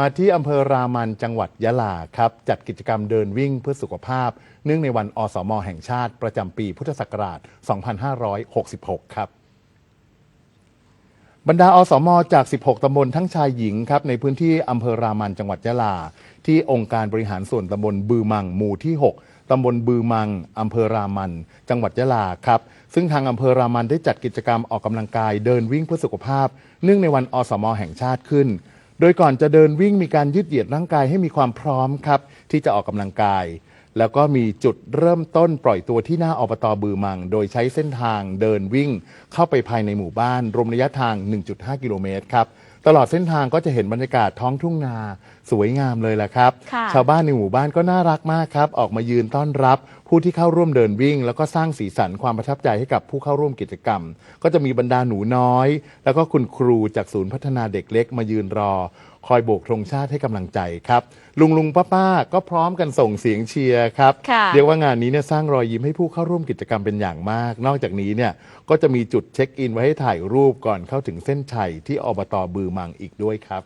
มาที่อำเภอรามันจังหวัดยะลาครับ จัดกิจกรรมเดินวิ่งเพื่อสุขภาพ เนื่องในวันอสมแห่งชาติประจำปีพุทธศักราช 2566 ครับบรรดาอสมจาก 16 ตำบลทั้งชายหญิงครับในพื้นที่อำเภอรามันจังหวัดยะลา ที่องค์การบริหารส่วนตำบลบือมังหมู่ที่ 6 ตำบลบือมังอำเภอรามัน จังหวัดยะลาครับ ซึ่งทางอำเภอรามันได้จัดกิจกรรมออกกำลังกายเดินวิ่งเพื่อสุขภาพ เนื่องในวันอสมแห่งชาติขึ้น โดยก่อนจะเดินวิ่งมีการยืดเหยียดร่างกายให้มีความพร้อมครับ ที่จะออกกำลังกาย แล้วก็มีจุดเริ่มต้นปล่อยตัวที่หน้าอบตบือมัง โดยใช้เส้นทางเดินวิ่งเข้าไปภายในหมู่บ้าน รวมระยะทาง 1.5 กิโลเมตรครับ ตลอดเส้นทางก็จะเห็นบรรยากาศท้องทุ่งนาสวยงามเลยล่ะครับ ค่ะชาวบ้านในหมู่บ้านก็น่ารักมากครับ ออกมายืนต้อนรับ ผู้ที่เข้าร่วมเดินวิ่ง แล้วก็สร้างสีสันความประทับใจให้กับผู้เข้าร่วมกิจกรรม ก็จะมีบรรดาหนูน้อย แล้วก็คุณครูจากศูนย์พัฒนาเด็กเล็กมายืนรอ คอยโบกธงชาติให้กำลังใจครับ ลุงลุงป้าป้าก็พร้อมกันส่งเสียงเชียร์ครับ ค่ะ เรียกว่างานนี้เนี่ยสร้างรอยยิ้มให้ผู้เข้าร่วมกิจกรรมเป็นอย่างมาก นอกจากนี้เนี่ยก็จะมีจุดเช็คอินไว้ให้ถ่ายรูปก่อนเข้าถึงเส้นชัยที่อบตบือมังอีกด้วยครับ